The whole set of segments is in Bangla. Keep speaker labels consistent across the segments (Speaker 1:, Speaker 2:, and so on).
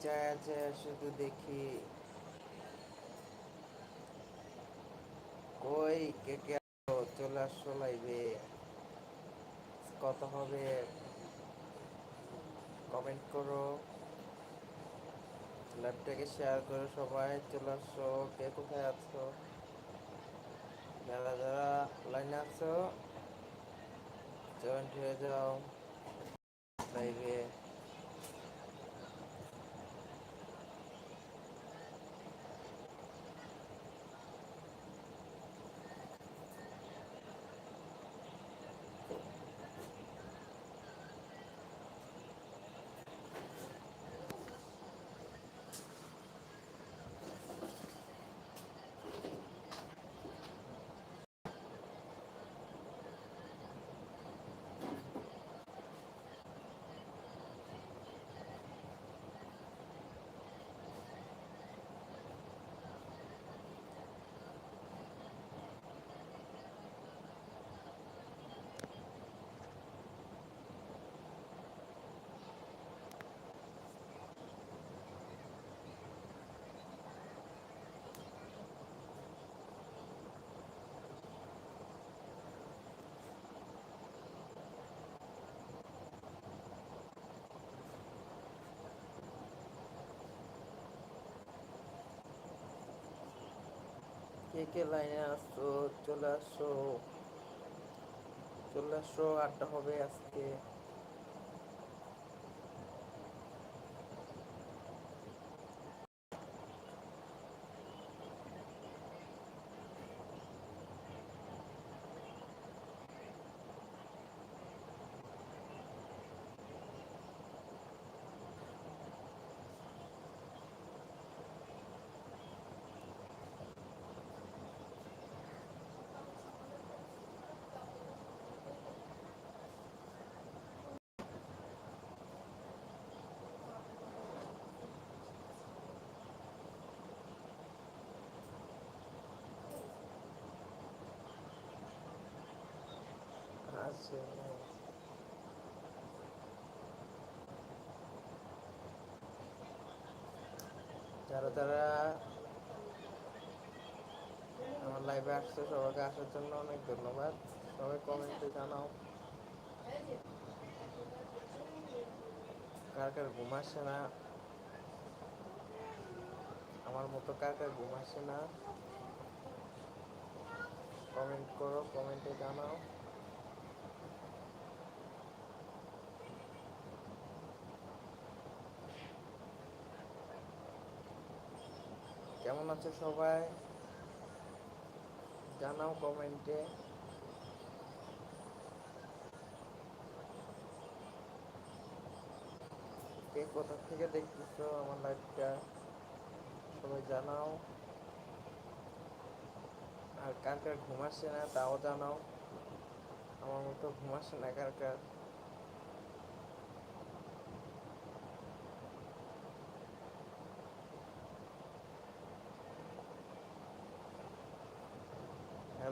Speaker 1: চায়া চায়া শুধু দেখি কই কে কে চলে আসছো লাইভে। কত হবে। কমেন্ট করো। লাইভটাকে শেয়ার করো সবাই। চলে আসছো কে কোথায় আছো? যারা যারা লাইনে আছো জয়েন্ট হয়ে যাও। লাইভে কে কে লাইনে আসছো চলে আসো। চলে আসো আড্ডা হবে আজকে আছে যারা যারা আমার লাইভে আসছে, সবাইকে আসার জন্য অনেক ধন্যবাদ। সবাই কমেন্টে জানাও। কার কার ঘুম আসে না? আমার মতো কার কার ঘুম আসে না? কমেন্ট করো কমেন্টে জানাও। কেমন আছে সবাই? জানাও কমেন্টে। কে কোথা থেকে দেখতেছো আমার লাইভটা সবাই জানাও। আর কার কার ঘুম না, তাও জানাও। আমার মতো ঘুম না কার কার।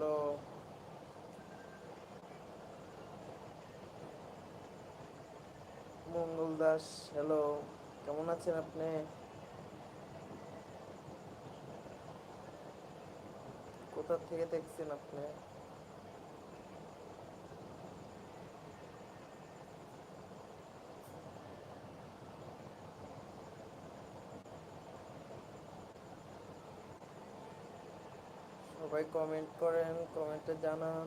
Speaker 1: হ্যালো মঙ্গল দাস। হ্যালো কেমন আছেন আপনি? কোথা থেকে দেখছেন আপনি? সবাই কমেন্ট করেন কমেন্টে জানান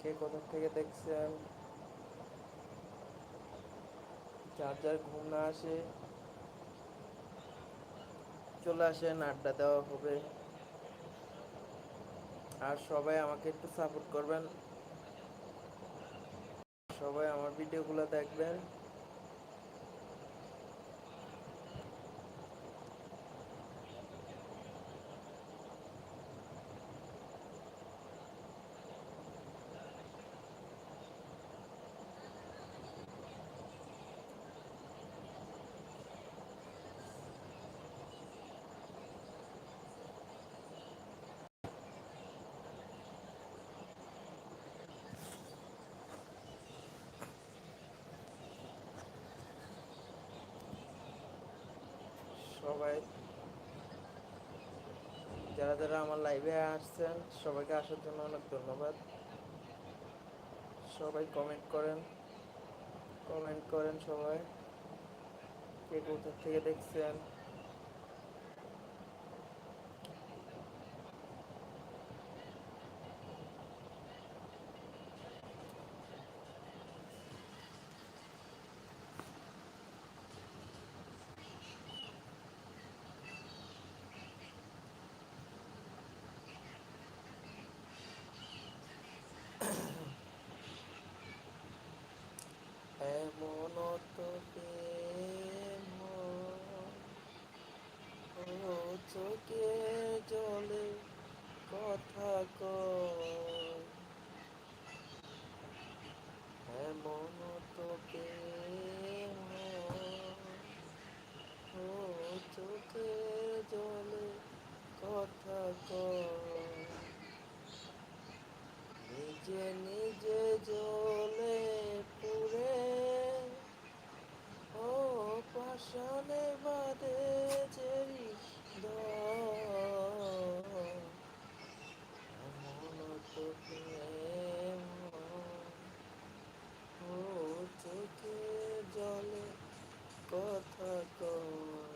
Speaker 1: কে কোথা থেকে দেখছেন। যার যার ঘুম না আসে চলে আসেন, আড্ডা দেওয়া হবে। আর সবাই আমাকে একটু সাপোর্ট করবেন। সবাই আমার ভিডিওগুলো দেখবেন। সবাই যারা যারা আমার লাইভে আসছেন, সবাইকে আসার জন্য অনেক ধন্যবাদ। সবাই কমেন্ট করেন। কমেন্ট করেন সবাই। কে কোথা থেকে দেখছেন? এমন প্রেম ও চোখে জলে কথা কয়। এমন তো ও চোখে জলে কথা কয় নিজে নিজে জ্বলে পুরে ও পাশানে বাদে জেরি এমন তোকে ও চোখে জলে কথা কয়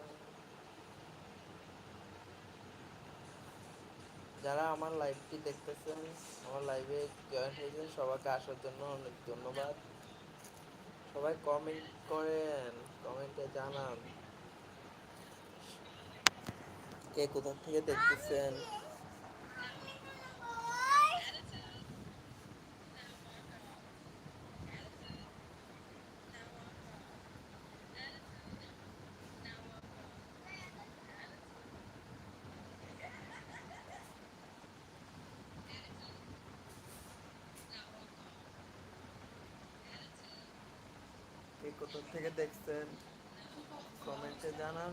Speaker 1: যারা আমার লাইভটি দেখতেছেন, আমার লাইভে জয়েন হয়েছেন, সবাইকে আসার জন্য অনেক ধন্যবাদ। সবাই কমেন্ট করেন কমেন্টে জানান। কে কোথা থেকে দেখতেছেন কে কোথা থেকে দেখছেন? কমেন্টে জানান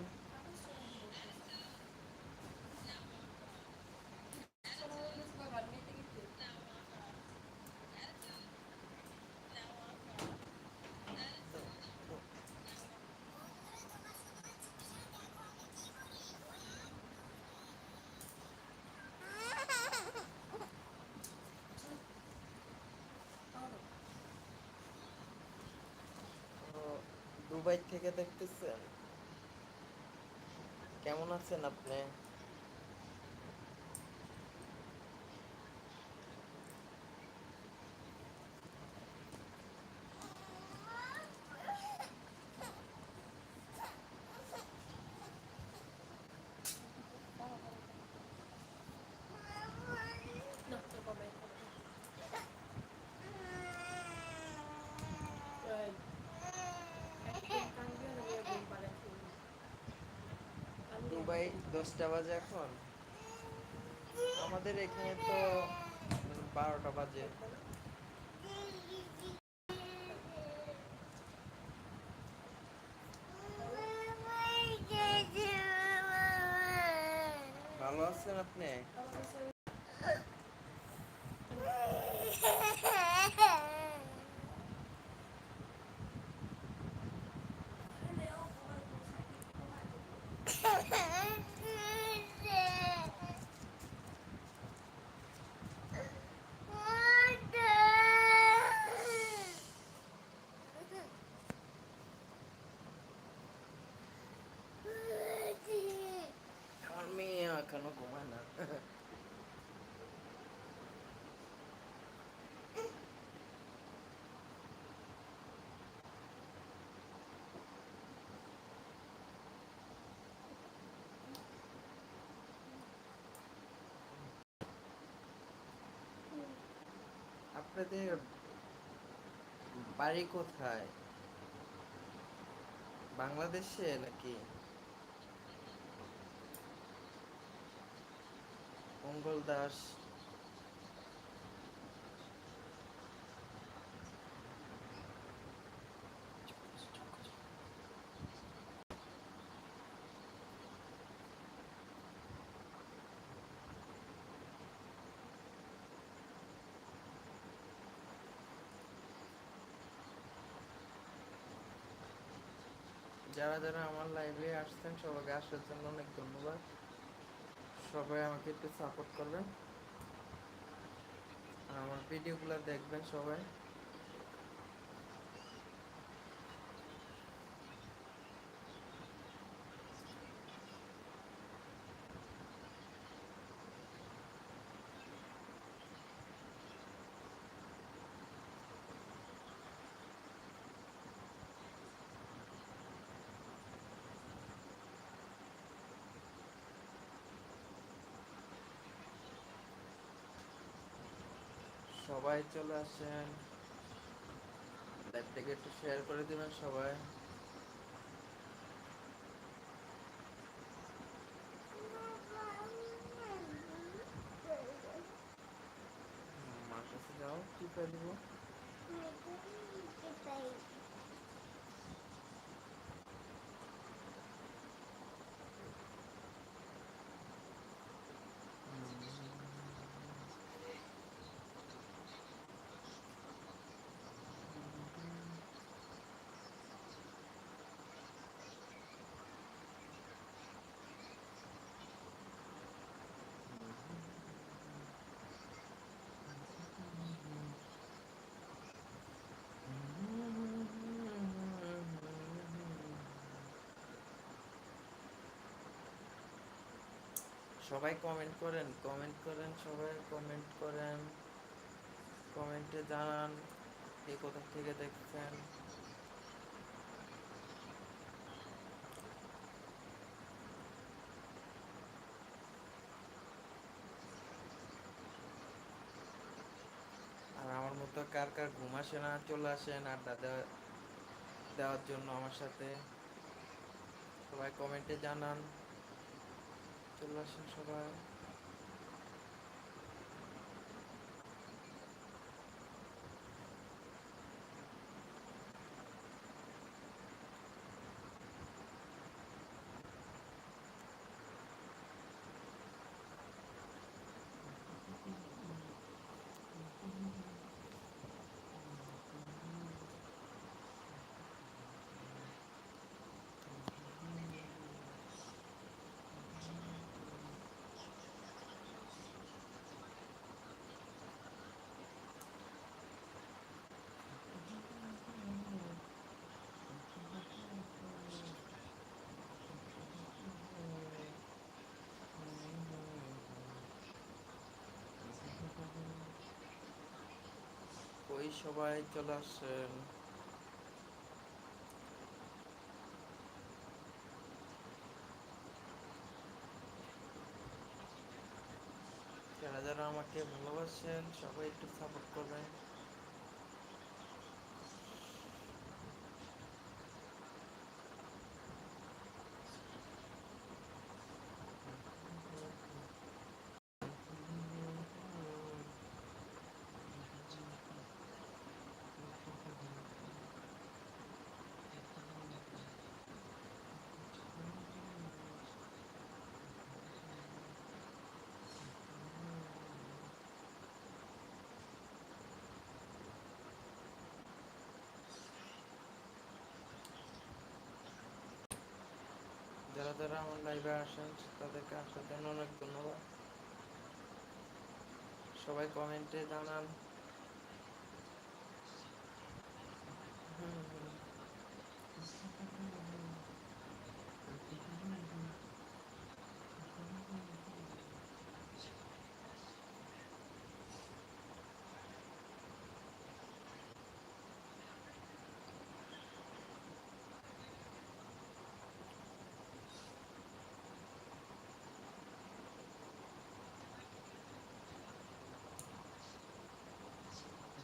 Speaker 1: ও, দুবাই থেকে দেখতেছেন? কেমন আছেন আপনি? দুবাই দশটা বাজে এখন। আমাদের এখানে তো বারোটা বাজে। ভালো আছেন আপনি আমার মেয়ে এখনও ঘুমায় না আপনাদের বাড়ি কোথায়? বাংলাদেশে নাকি? মঙ্গল দাস যারা যারা আমার লাইভে আসছেন, সবাইকে আসার জন্য অনেক ধন্যবাদ। সবাই আমাকে একটু সাপোর্ট করবেন। আমার ভিডিওগুলো দেখবেন সবাই। সবাই চলে আসেন। লাইভটাকে একটু শেয়ার করে দেবেন সবাই। মার কাছে যাও কি করব সবাই কমেন্ট করেন কমেন্ট করেন, সবাই কমেন্ট করেন কমেন্টে জানান কে কোথা থেকে দেখছেন। আর আমার মতো কার কার ঘুম আসে না, চলে আসেন আড্ডা দেওয়া, দেওয়ার জন্য আমার সাথে। সবাই কমেন্টে জানান। চলে আসেন সবাই। ওই সবাই চলে আসছেন। যারা যারা আমাকে ভালোবাসেন সবাই একটু সাপোর্ট করবেন। যারা যারা আমার লাইভে আসেন তাদেরকে আসার জন্য অনেক ধন্যবাদ। সবাই কমেন্টে জানান।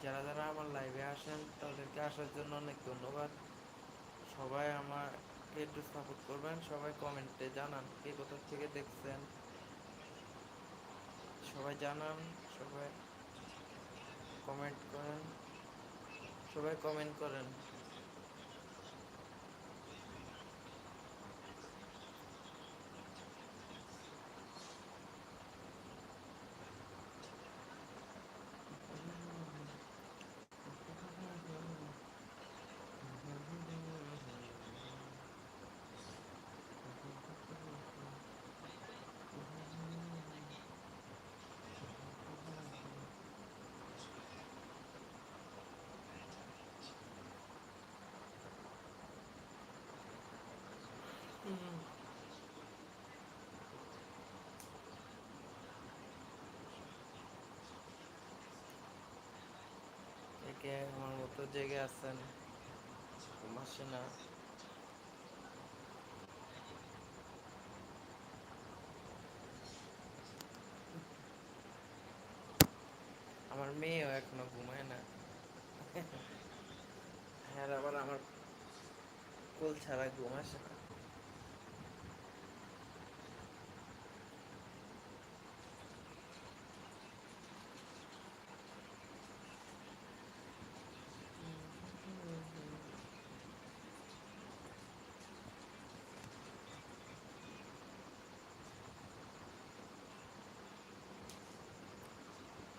Speaker 1: যারা যারা আমার লাইভে আসেন, তাদেরকে আসার জন্য অনেক ধন্যবাদ। সবাই আমাকে একটু সাপোর্ট করবেন, সবাই কমেন্টে জানান কে কোথা থেকে দেখছেন। সবাই জানান, সবাই কমেন্ট করেন, সবাই কমেন্ট করেন। তো জেগে আছেন। ঘুম আসে না আমার মেয়েও এখনও ঘুমায় না। হ্যাঁ আবার আমার কোল ছাড়া ঘুম আসে না।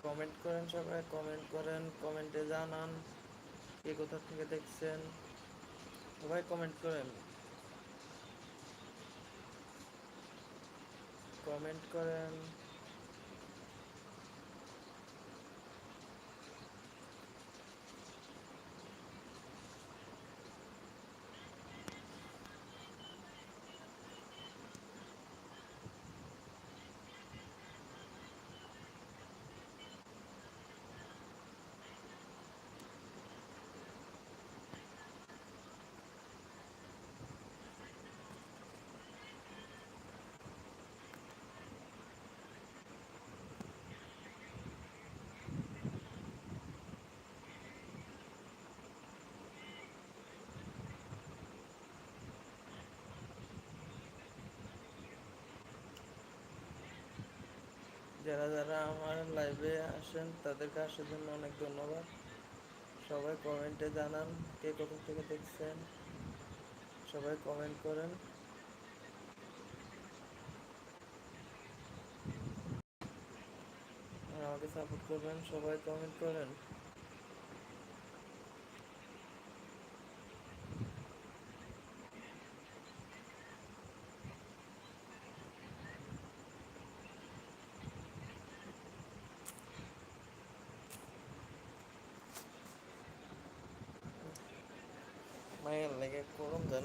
Speaker 1: কমেন্ট করেন সবাই কমেন্ট করেন কমেন্টে জানান কে কোথা থেকে দেখছেন। সবাই কমেন্ট করেন। কমেন্ট করেন। যারা যারা আমার লাইভে আসেন, তাদেরকে আসার জন্য অনেক ধন্যবাদ। সবাই কমেন্টে জানান কে কোথা থেকে দেখছেন। সবাই কমেন্ট করেন। আমাকে সাপোর্ট করবেন, সবাই কমেন্ট করেন। மயிலைய குழந்தன்